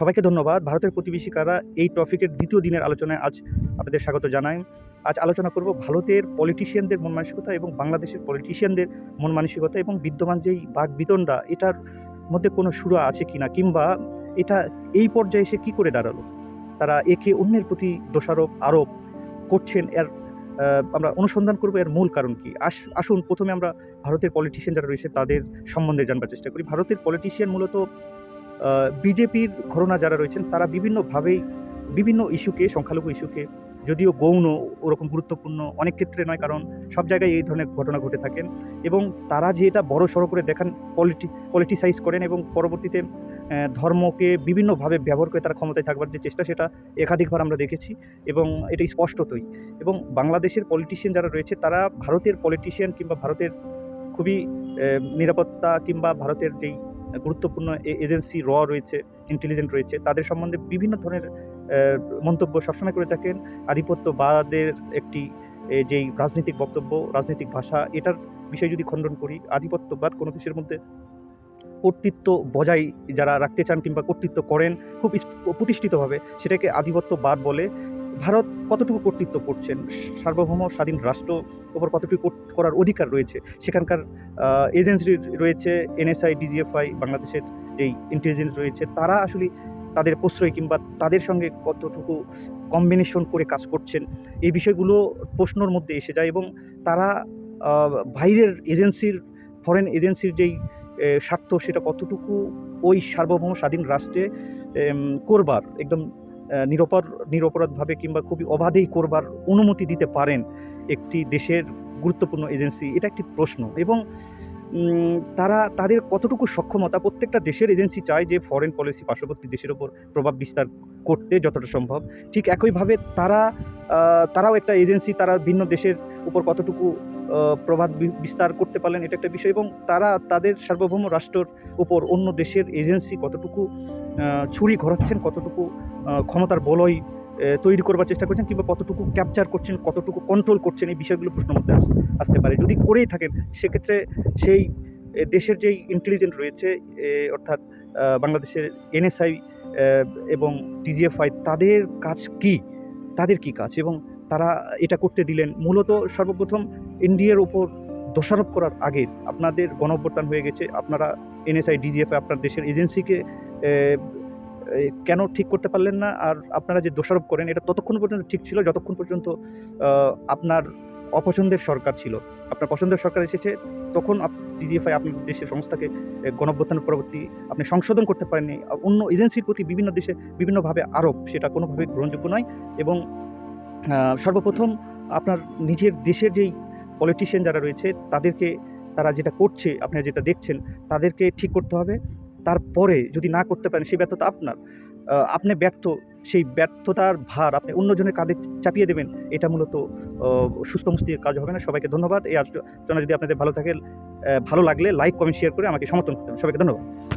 সবাইকে ধন্যবাদ। ভারতের প্রতিবেশী কারা এই টপিকের দ্বিতীয় দিনের আলোচনায় আজ আপনাদের স্বাগত জানাই। আজ আলোচনা করব ভারতের পলিটিশিয়ানদের মন মানসিকতা এবং বাংলাদেশের পলিটিশিয়ানদের মন মানসিকতা এবং বিদ্যমান যেই বাক বিতণ্ডা এটার মধ্যে কোনো সুরা আছে কিনা কিংবা এটা এই পর্যায়ে এসে কি করে দাঁড়াল? তারা একে অন্যের প্রতি দোষারোপ, আরোপ করছেন। এর আমরা অনুসন্ধান করব এর মূল কারণ কি? আস- আসুন প্রথমে আমরা ভারতের পলিটিশিয়ান যারা রয়েছে তাদের সম্বন্ধে জানবার চেষ্টা করি। ভারতের পলিটিশিয়ান মূলত বিজেপির ঘটনা যারা রয়েছেন, তারা বিভিন্নভাবেই বিভিন্ন ইস্যুকে, সংখ্যালঘু ইস্যুকে, যদিও গৌণ ওরকম গুরুত্বপূর্ণ অনেক ক্ষেত্রে নয়, কারণ সব জায়গায় এই ধরনের ঘটনা ঘটে থাকেন এবং তারা যে এটা বড় সড়ো করে দেখান পলিটি পলিটিসাইজ করেন এবং পরবর্তীতে ধর্মকে বিভিন্নভাবে ব্যবহার করে তারা ক্ষমতায় থাকবার যে চেষ্টা, সেটা একাধিকবার আমরা দেখেছি এবং এটা স্পষ্টতই। এবং বাংলাদেশের পলিটিশিয়ান যারা রয়েছে, তারা ভারতের পলিটিশিয়ান কিংবা ভারতের খুবই নিরাপত্তা কিংবা ভারতের যেই গুরুত্বপূর্ণ এজেন্সি, র রয়েছে ইন্টেলিজেন্ট রয়েছে, তাদের সম্বন্ধে বিভিন্ন ধরনের মন্তব্য সবসময় করে থাকেন। আধিপত্যবাদের একটি যেই রাজনৈতিক বক্তব্য, রাজনৈতিক ভাষা, এটার বিষয় যদি খণ্ডন করি, আধিপত্যবাদ কোনো দেশের মধ্যে কর্তৃত্ব বজায় যারা রাখতে চান কিংবা কর্তৃত্ব করেন, খুব প্রতিষ্ঠিতভাবে সেটাকে আধিপত্যবাদ বলে ভারত কতটুকু কর্তৃত্ব করছেন? সার্বভৌম স্বাধীন রাষ্ট্র ওপর কতটুকু করার অধিকার রয়েছে? সেখানকার এজেন্সি রয়েছে এনএসআই ডিজিএফআই বাংলাদেশের যেই ইন্টেলিজেন্স রয়েছে, তারা আসলে তাদের প্রশ্রয় কিংবা তাদের সঙ্গে কতটুকু কম্বিনেশন করে কাজ করছেন, এই বিষয়গুলো প্রশ্নর মধ্যে এসে যায় এবং তারা বাইরের এজেন্সির ফরেন এজেন্সির যেই স্বার্থ সেটা কতটুকু ওই সার্বভৌম স্বাধীন রাষ্ট্রে করবার, একদম নিরপর, নিরপরাধভাবে কিংবা খুবই অবাধেই করবার অনুমতি দিতে পারেন একটি দেশের গুরুত্বপূর্ণ এজেন্সি, এটা একটি প্রশ্ন। এবং তারা, তাদের কতটুকু সক্ষমতা প্রত্যেকটা দেশের এজেন্সি চায় যে ফরেন পলিসি পার্শ্ববর্তী দেশের ওপর প্রভাব বিস্তার করতে যতটা সম্ভব। ঠিক একইভাবে তারা তারাও একটা এজেন্সি, তারা ভিন্ন দেশের উপর কতটুকু প্রভাব বিস্তার করতে পারলেন, এটা একটা বিষয়। এবং তারা তাদের সার্বভৌম রাষ্ট্রের উপর অন্য দেশের এজেন্সি কতটুকু ছুরি ঘোরাচ্ছেন, কতটুকু ক্ষমতার বলয় তৈরি করবার চেষ্টা করছেন, কিংবা কতটুকু ক্যাপচার করছেন, কতটুকু কন্ট্রোল করছেন, এই বিষয়গুলো প্রশ্নের মধ্যে আসতে পারে। যদি করেই থাকেন, সেক্ষেত্রে সেই দেশের যেই ইন্টেলিজেন্ট রয়েছে অর্থাৎ বাংলাদেশের এনএসআই এবং ডিজিএফআই তাদের কাজ কি? তাদের কি কাজ? এবং তারা এটা করতে দিলেন। মূলত সর্বপ্রথম ইন্ডিয়ার ওপর দোষারোপ করার আগে আপনাদের গণঅভ্যুত্থান হয়ে গেছে। আপনারা এনএসআই ডিজিএফআই আপনার দেশের এজেন্সিকে কেন ঠিক করতে পারলেন না? আর আপনারা যে দোষারোপ করেন, এটা ততক্ষণ পর্যন্ত ঠিক ছিল, যতক্ষণ পর্যন্ত আপনার অপছন্দের সরকার ছিল। আপনার পছন্দের সরকার এসেছে, তখন ডিজিএফআই আপনার দেশের সংস্থাকে গণঅভ্যুত্থানের পরবর্তী আপনি সংশোধন করতে পারেননি। অন্য এজেন্সির প্রতি বিভিন্ন দেশে বিভিন্নভাবে আরোপ, সেটা কোনোভাবে গ্রহণযোগ্য নয়। এবং সর্বপ্রথম আপনার নিজের দেশের যেই পলিটিশিয়ান যারা রয়েছে, তাদেরকে তারা যেটা করছে, আপনারা যেটা দেখছেন, তাদেরকে ঠিক করতে হবে। তারপরে যদি না করতে পারেন, সেই ব্যর্থতা আপনার। আপনি ব্যর্থ, সেই ব্যর্থতার ভার আপনি অন্যজনের কাঁধে চাপিয়ে দেবেন, এটা মূলত সুস্থ মস্তির কাজ হবে না। সবাইকে ধন্যবাদ। এই আলোচনা যদি আপনাদের ভালো থাকে ভালো লাগলে লাইক কমেন্ট শেয়ার করে আমাকে সমর্থন করতে হবে। সবাইকে ধন্যবাদ।